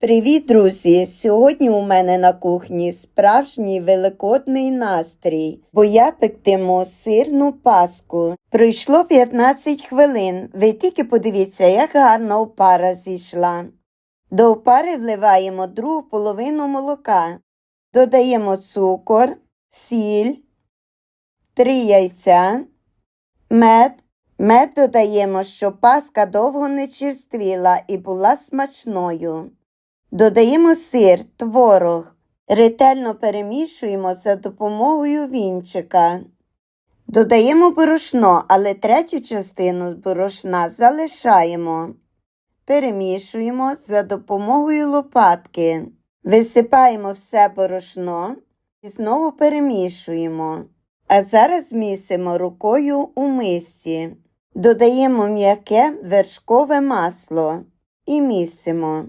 Привіт, друзі! Сьогодні у мене на кухні справжній великодний настрій, бо я пектиму сирну паску. Пройшло 15 хвилин. Ви тільки подивіться, як гарно опара зійшла. До опари вливаємо другу половину молока. Додаємо цукор, сіль, 3 яйця, мед. Мед додаємо, щоб паска довго не черствіла і була смачною. Додаємо сир, творог. Ретельно перемішуємо за допомогою вінчика. Додаємо борошно, але третю частину борошна залишаємо. Перемішуємо за допомогою лопатки. Висипаємо все борошно і знову перемішуємо. А зараз місимо рукою у мисці. Додаємо м'яке вершкове масло і місимо.